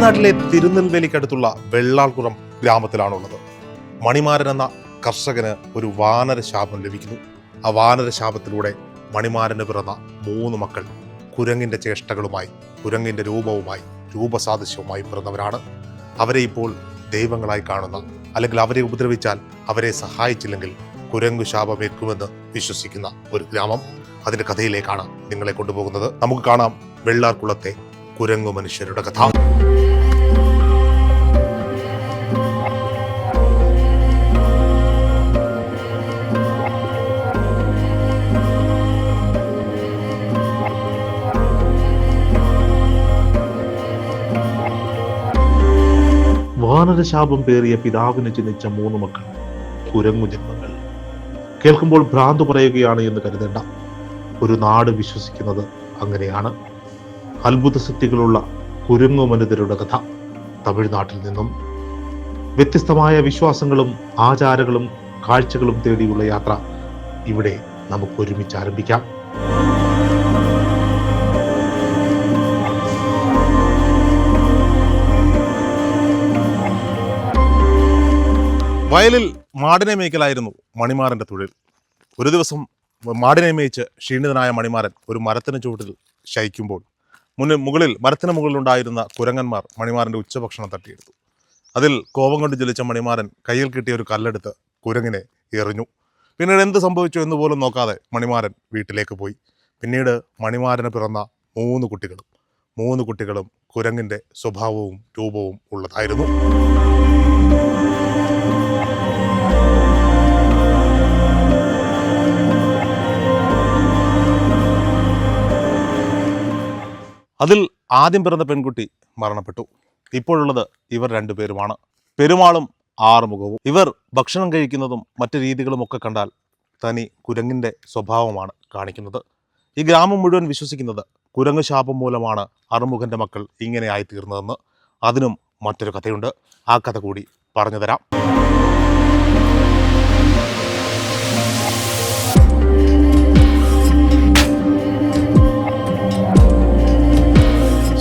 തമിഴ്നാട്ടിലെ തിരുനെൽവേലിക്കടുത്തുള്ള വെള്ളാൾകുളം ഗ്രാമത്തിലാണുള്ളത്. മണിമാരൻ എന്ന കർഷകന് ഒരു വാനര ശാപം ലഭിക്കുന്നു. ആ വാനര ശാപത്തിലൂടെ മണിമാരന് പിറന്ന മൂന്ന് മക്കൾ കുരങ്ങിന്റെ ചേഷ്ടകളുമായി കുരങ്ങിന്റെ രൂപവുമായി രൂപസാദൃശ്യവുമായി പിറന്നവരാണ്. അവരെ ഇപ്പോൾ ദൈവങ്ങളായി കാണുന്ന അല്ലെങ്കിൽ അവരെ ഉപദ്രവിച്ചാൽ അവരെ സഹായിച്ചില്ലെങ്കിൽ കുരങ്ങു ശാപമേൽക്കുമെന്ന് വിശ്വസിക്കുന്ന ഒരു ഗ്രാമം അതിന്റെ കഥയിലേക്കാണ് നിങ്ങളെ കൊണ്ടുപോകുന്നത്. നമുക്ക് കാണാം വെള്ളാർക്കുളത്തെ കുരങ്ങു മനുഷ്യരുടെ കഥ. വാനരശാപം പേറിയ പിതാവിന് ജനിച്ച മൂന്ന് മക്കൾ കുരങ്ങു ജന്മങ്ങൾ. കേൾക്കുമ്പോൾ ഭ്രാന്ത് പറയുകയാണ് എന്ന് കരുതേണ്ട. ഒരു നാട് വിശ്വസിക്കുന്നത് അങ്ങനെയാണ്. അത്ഭുത ശക്തികളുള്ള കുരങ്ങു മനുതരുടെ കഥ തമിഴ്നാട്ടിൽ നിന്നും. വ്യത്യസ്തമായ വിശ്വാസങ്ങളും ആചാരങ്ങളും കാഴ്ചകളും തേടിയുള്ള യാത്ര ഇവിടെ നമുക്ക് ഒരുമിച്ച് ആരംഭിക്കാം. വയലിൽ മാടിനെ മേയ്ക്കലായിരുന്നു മണിമാറിന്റെ തൊഴിൽ. ഒരു ദിവസം മാടിനെ മേയിച്ച് ക്ഷീണിതനായ മണിമാരൻ ഒരു മരത്തിന് ചുവട്ടിൽ ശയിക്കുമ്പോൾ മുന്നിൽ മുകളിൽ മരത്തിന് മുകളിലുണ്ടായിരുന്ന കുരങ്ങന്മാർ മണിമാറിന്റെ ഉച്ചഭക്ഷണം തട്ടിയെടുത്തു. അതിൽ കോപം കൊണ്ട് ജലിച്ച മണിമാരൻ കയ്യിൽ കിട്ടിയ ഒരു കല്ലെടുത്ത് കുരങ്ങിനെ എറിഞ്ഞു. പിന്നീട് എന്ത് സംഭവിച്ചു എന്ന് പോലും നോക്കാതെ മണിമാരൻ വീട്ടിലേക്ക് പോയി. പിന്നീട് മണിമാരന് പിറന്ന മൂന്ന് കുട്ടികളും മൂന്ന് കുട്ടികളും കുരങ്ങിന്റെ സ്വഭാവവും രൂപവും ഉള്ളതായിരുന്നു. അതിൽ ആദ്യം പിറന്ന പെൺകുട്ടി മരണപ്പെട്ടു. ഇപ്പോഴുള്ളത് ഇവർ രണ്ടുപേരുമാണ് പെരുമാളും ആറുമുഖവും. ഇവർ ഭക്ഷണം കഴിക്കുന്നതും മറ്റ് രീതികളും ഒക്കെ കണ്ടാൽ തനി കുരങ്ങിന്റെ സ്വഭാവമാണ് കാണിക്കുന്നത്. ഈ ഗ്രാമം മുഴുവൻ വിശ്വസിക്കുന്നത് കുരങ്ങ് ശാപം മൂലമാണ് അറുമുഖന്റെ മക്കൾ ഇങ്ങനെ ആയിത്തീർന്നതെന്ന്. അതിനും മറ്റൊരു കഥയുണ്ട്. ആ കഥ കൂടി പറഞ്ഞു തരാം.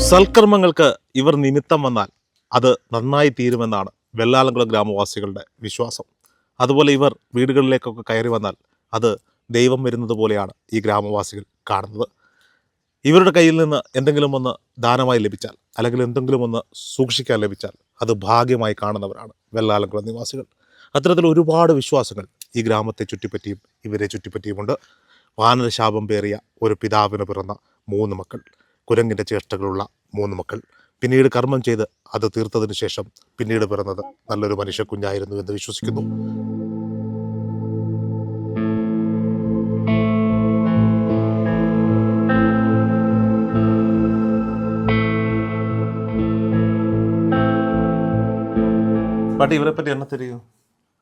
സൽക്കർമ്മങ്ങൾക്ക് ഇവർ നിമിത്തം വന്നാൽ അത് നന്നായി തീരുമെന്നാണ് വെള്ളാലംകുളം ഗ്രാമവാസികളുടെ വിശ്വാസം. അതുപോലെ ഇവർ വീടുകളിലേക്കൊക്കെ കയറി വന്നാൽ അത് ദൈവം വരുന്നത് പോലെയാണ് ഈ ഗ്രാമവാസികൾ കാണുന്നത്. ഇവരുടെ കയ്യിൽ നിന്ന് എന്തെങ്കിലും ഒന്ന് ദാനമായി ലഭിച്ചാൽ അല്ലെങ്കിൽ എന്തെങ്കിലും ഒന്ന് സൂക്ഷിക്കാൻ ലഭിച്ചാൽ അത് ഭാഗ്യമായി കാണുന്നവരാണ് വെള്ളാലംകുളം നിവാസികൾ. അത്തരത്തിൽ ഒരുപാട് വിശ്വാസങ്ങൾ ഈ ഗ്രാമത്തെ ചുറ്റിപ്പറ്റിയും ഇവരെ ചുറ്റിപ്പറ്റിയുമുണ്ട്. വാനരശാപം പേറിയ ഒരു പിതാവിന് പിറന്ന മൂന്ന് മക്കൾ കുരങ്ങിന്റെ ചേഷ്ടകളുള്ള മൂന്ന് മക്കൾ പിന്നീട് കർമ്മം ചെയ്ത് അത് തീർത്തതിന് ശേഷം പിന്നീട് പിറന്നത് നല്ലൊരു മനുഷ്യ കുഞ്ഞായിരുന്നു എന്ന് വിശ്വസിക്കുന്നു பட் இவரை பற்றி என்ன தெரியும்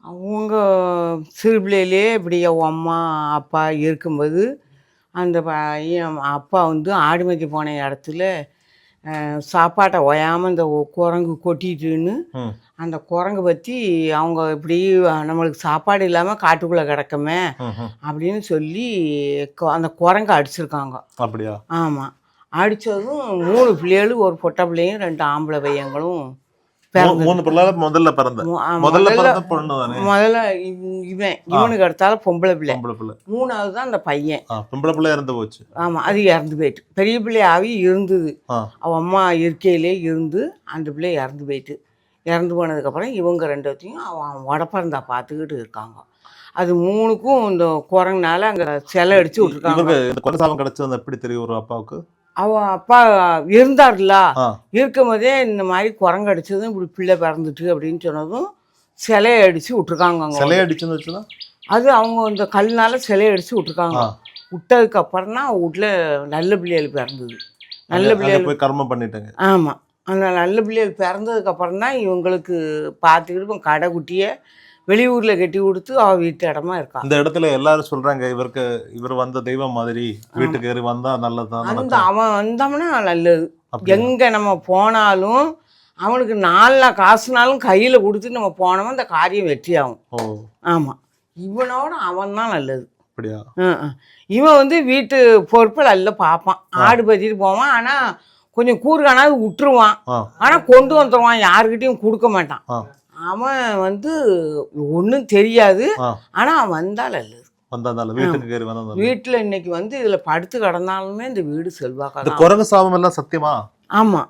அவங்க சிறு பிள்ளையிலே இப்படி அவங்க அம்மா அப்பா இருக்கும்போது அந்த பையன் அப்பா வந்து ஆடு மேய்க்க போன இடத்துல அஹ், சாப்பாட்டை ஒயாமல் இந்த குரங்கு கொட்டிட்டுன்னு. அந்த குரங்கு பற்றி அவங்க இப்படி நம்மளுக்கு சாப்பாடு இல்லாமல் காட்டுக்குள்ளே கிடக்கமே அப்படின்னு சொல்லி அந்த குரங்கு அடிச்சிருக்காங்க. அப்படியா? ஆமாம் அடித்ததும் மூணு பிள்ளைகளும் ஒரு பொட்டை பிள்ளையும் ரெண்டு ஆம்பளை பையங்களும் மூணு பிள்ளைல முதல்ல பிறந்த. முதல்ல பிறந்த பொண்ணு தானே முதல்ல இவ- இவன் இவனுக்கு அடுத்தால பொம்பளை பிள்ளை. பொம்பளை பிள்ளை. மூணாவது தான் அந்த பையன். பொம்பளை பிள்ளை இறந்து போச்சு. ஆமாம் அது இறந்து போயிட்டு. பெரிய பிள்ளையாவே இருந்தது. ஆ. அவன் அம்மா இருக்கையிலே இருந்து அந்த பிள்ளை இறந்து போயிட்டு. இறந்து போனதுக்கப்புறம் இவங்க ரெண்டுத்தையும் அவன் உடப்பிறந்தா பார்த்துக்கிட்டு இருக்காங்க. அது மூணுக்கும் இந்த குரங்குனால அங்கே சிலை அடிச்சு விட்ருக்காங்க இவருக்கு இந்த கொலை சாபம் கிடைச்சது எப்படி தெரியும் ஒரு அப்பாவுக்கு? அவன் அப்பா இருந்தார்ல? இருக்கும் போதே இந்த மாதிரி குரங்கு அடிச்சதும் இப்படி பிள்ளை பிறந்துட்டு அப்படின்னு சொன்னதும் சிலையை அடிச்சு விட்ருக்காங்க அங்க சிலையை அடிச்சுன்னு அது அவங்க இந்த கல்லுனால சிலையை அடிச்சு விட்ருக்காங்க ஆ. விட்டதுக்கு அப்புறம் தான் வீட்டில் நல்ல பிள்ளைகள் பிறந்தது. நல்ல பிள்ளைகள் போய் கர்மம் பண்ணிட்டாங்க. ஆமாம் அந்த நல்ல பிள்ளைகள் பிறந்ததுக்கு அப்புறம் தான் இவங்களுக்கு பார்த்துக்கிட்டு கடை குட்டியை வெளியூரில் கட்டி கொடுத்து அவள் வீட்டு இடமா இருக்கா. இந்த இடத்துல எல்லாரும் சொல்றாங்க இவருக்கு இவர் வந்த தெய்வம் மாதிரி வீட்டுக்கு ஏறி வந்தா நல்லதுதான் அந்த அவன் வந்தோம்னா நல்லது? எங்கே நம்ம போனாலும் அவனுக்கு நாலு நாள் காசுனாலும் கையில் கொடுத்து நம்ம போனோம் அந்த காரியம் வெற்றி ஆகும் ஓ. ஆமாம் இவனோட அவன் தான் நல்லது. அப்படியா. இவன் வந்து வீட்டு பொறுப்பை நல்லா பார்ப்பான் ஆடு பற்றிட்டு போவான். ஆனால் கொஞ்சம் கூறு காணாது விட்டுருவான். ஆ. ஆனால் கொண்டு வந்துடுவான் யாருக்கிட்டையும் கொடுக்க மாட்டான். அவன் வந்து ஒன்றும் தெரியாது ஆ ஆனால் அவன் வந்தால் அல்லது வந்ததால வீட்டுக்கு கயறி வந்ததால வீட்டில் இன்னைக்கு வந்து இதில் படுத்து கிடந்தாலுமே இந்த வீடு இந்த செல்வாக்காக குரங்கு சாபம் எல்லாம் சத்தியமா ஆமாம்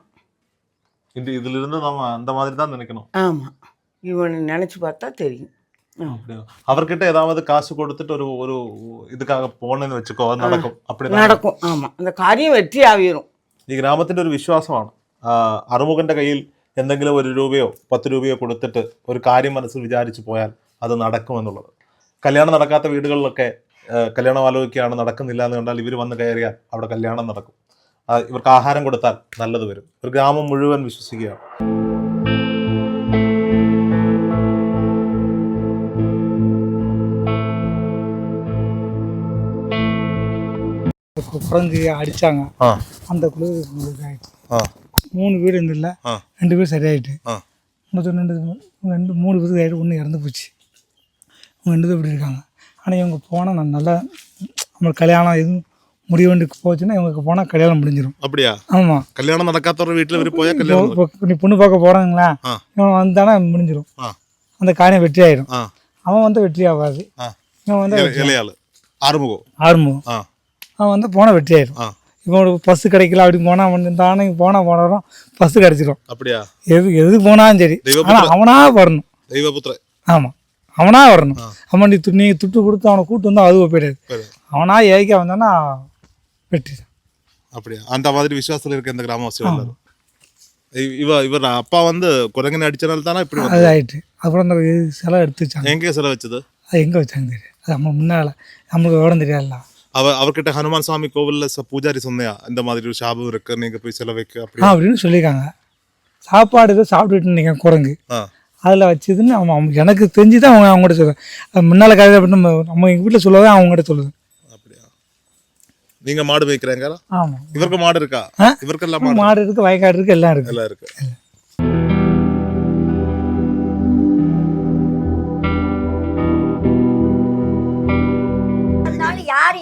இந்த இதுல இருந்து நாம அந்த மாதிரி தான் நினைக்கணும் ஆமாம் இவனை நினச்சி பார்த்தா தெரியும் ஆ. அப்படியா? அவர்கிட்ட ஏதாவது காசு கொடுத்துட்டு ஒரு ஒரு இதுக்காக போனேன்னு വെച്ചോ അത് നടക്കും அப்படி நடக்கும் ஆமாம் அந்த காரியம் வெற்றி ஆகிரும் ഈ ഗ്രാമത്തിന്റെ ഒരു വിശ്വാസമാണ് ആ, അറുമുഖന്റെ കയ്യിൽ എന്തെങ്കിലും ഒരു രൂപയോ പത്ത് രൂപയോ കൊടുത്തിട്ട് ഒരു കാര്യം മനസ്സിൽ വിചാരിച്ചു പോയാൽ അത് നടക്കുമെന്നുള്ളത് കല്യാണം നടക്കാത്ത വീടുകളിലൊക്കെ ആ, കല്യാണം ആലോചിക്കുകയാണ് നടക്കുന്നില്ല എന്ന് കണ്ടാൽ ഇവർ വന്ന് കയറിയാൽ അവിടെ കല്യാണം നടക്കും ആ, ഇവർക്ക് ആഹാരം കൊടുത്താൽ നല്ലത് വരും ഒരു ഗ്രാമം മുഴുവൻ വിശ്വസിക്കുകയാണ് குரங்கு அடிச்சாங்க ആ அந்த குழு உங்களுக்கு ஆயிடுச்சு ആ மூணு வீடு இருந்தில்ல ரெண்டு வீடு சரியாயிட்டு. மொத்தம் ரெண்டு ரெண்டு மூணு பேருக்கு ஆகிட்டு ஒன்று இறந்து போச்சு. அவங்க ரெண்டு பேர் இப்படி இருக்காங்க. ஆனால் இவங்க போனால் நான் நல்லா நம்ம கல்யாணம் எதுவும் முடிய வேண்டிக்கு போச்சுன்னா இவங்களுக்கு போனால் கல்யாணம் முடிஞ்சிடும் அப்படியா? ஆமாம் கல்யாணம் நடக்காத ஒரு வீட்டில் போய் கல்யாணம் நீ பொண்ணு பார்க்க போகிறாங்களா இவன் வந்தானா முடிஞ்சிடும் அந்த காரியம் வெற்றி ஆகிடும் அவன் வந்து வெற்றி ஆகாது இவன் வந்து ஆறுமுகம். ஆறுமுகம். அவன் வந்து போனால் வெற்றி ஆயிடும் இப்போ பஸ் கிடைக்கல அப்படி போனால் வந்து தானே போனால் போனோம் பஸ் கிடைச்சிடும் அப்படியா? எது எது போனாலும் சரி. ஆனால் அவனாக வரணும். தெய்வபுத்திர. ஆமாம் அவனாக வரணும். அவன் நீ துணி துட்டு கொடுத்து அவனை கூட்டு வந்தால் அதுவும் போயிடாது. அவனா ஏய்க்க வந்தானா வெற்றி அப்படியா? அந்த மாதிரி விசுவாசத்துல இருக்க இந்த கிராமவாசிகள் இவ இவர் அப்பா வந்து குரங்கனை அடிச்சனால தானே இப்படி அது ஆயிட்டு. அப்புறம் அந்த சிலை எடுத்து வச்சாங்க. எங்கே சிலை வச்சது? அது எங்கே வச்சாங்க தெரியும் அது நம்ம முன்னால். நம்மளுக்கு விவரம் தெரியாதுல்ல. அவ அவர்கிட்ட ஹனுமான் சுவாமி கோவில்ல பூஜாரி சொன்னையா இந்த மாதிரி ஒரு சாபம் இருக்கு நீங்க போய் சிலை வைக்க அப்படி. ஆ அப்படின்னு சொல்லியிருக்காங்க. சாப்பாடு ஏதோ சாப்பிட்டுட்டு நினைக்கிறேன் குரங்கு. அதில் வச்சதுன்னு அவன் எனக்கு தெரிஞ்சு தான் அவங்க அவங்ககிட்ட சொல்லுவேன் முன்னால் கதை அப்படின்னு நம்ம நம்ம எங்கள் வீட்டில் சொல்லவே அவங்ககிட்ட சொல்லுவேன் அப்படியா? நீங்க மாடு மேய்க்கிறீங்க ஆமாம் இவருக்கு மாடு இருக்கா? ஆ? இவருக்கெல்லாம் மாடு இருக்குது வயக்காடு இருக்குது எல்லாம் இருக்குது எல்லாம் இருக்கு.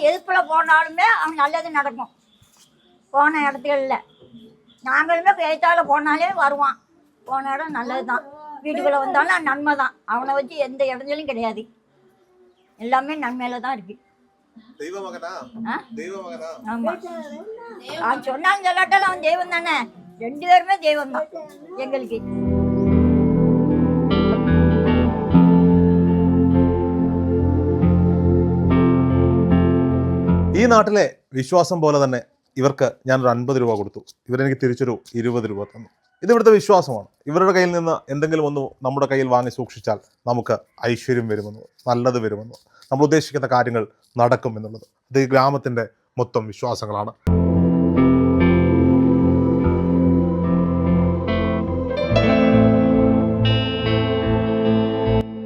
எதுக்குள்ள போனாலுமே அவங்க நல்லது நடக்கும். போன இடத்துகளில் நாங்களுமே பேச்சால போனாலே வருவான். போன இடம் நல்லது தான் வீட்டுக்குள்ளே வந்தாலும் நன்மை தான் அவனை வச்சு எந்த இடைஞ்சலும் கிடையாது. எல்லாமே நன்மையில தான் இருக்கு. தெய்வ மகனா ஆ? தெய்வ மகனா ஆமாம் அவன் சொன்னாலும் சொல்லாட்டாலும் அவன் தெய்வம் தானே. ரெண்டு பேருமே தெய்வம் தான் எங்களுக்கு. നാട്ടിലെ വിശ്വാസം പോലെ തന്നെ ഇവർക്ക് ഞാനൊരു അൻപത് രൂപ കൊടുത്തു. ഇവരെനിക്ക് തിരിച്ചൊരു ഇരുപത് രൂപ തന്നു. ഇത് ഇവിടുത്തെ വിശ്വാസമാണ്. ഇവരുടെ കയ്യിൽ നിന്ന് എന്തെങ്കിലും ഒന്ന് നമ്മുടെ കയ്യിൽ വാങ്ങി സൂക്ഷിച്ചാൽ നമുക്ക് ഐശ്വര്യം വരുമെന്ന് നല്ലത് വരുമെന്ന് നമ്മൾ ഉദ്ദേശിക്കുന്ന കാര്യങ്ങൾ നടക്കും എന്നുള്ളത്. ഇത് ഈ ഗ്രാമത്തിന്റെ മൊത്തം വിശ്വാസങ്ങളാണ്.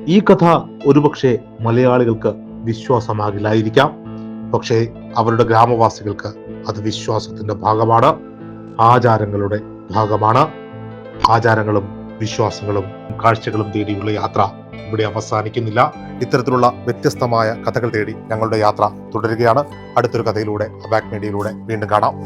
ഈ കഥ ഒരുപക്ഷെ മലയാളികൾക്ക് വിശ്വാസമാകില്ലായിരിക്കാം. പക്ഷേ അവരുടെ ഗ്രാമവാസികൾക്ക് അത് വിശ്വാസത്തിന്റെ ഭാഗമാണ്. ആചാരങ്ങളുടെ ഭാഗമാണ്. ആചാരങ്ങളും വിശ്വാസങ്ങളും കാഴ്ചകളും തേടിയുള്ള യാത്ര ഇവിടെ അവസാനിക്കുന്നില്ല. ഇത്തരത്തിലുള്ള വ്യത്യസ്തമായ കഥകൾ തേടി ഞങ്ങളുടെ യാത്ര തുടരുകയാണ്. അടുത്തൊരു കഥയിലൂടെ അബാക് മീഡിയയിലൂടെ വീണ്ടും കാണാം.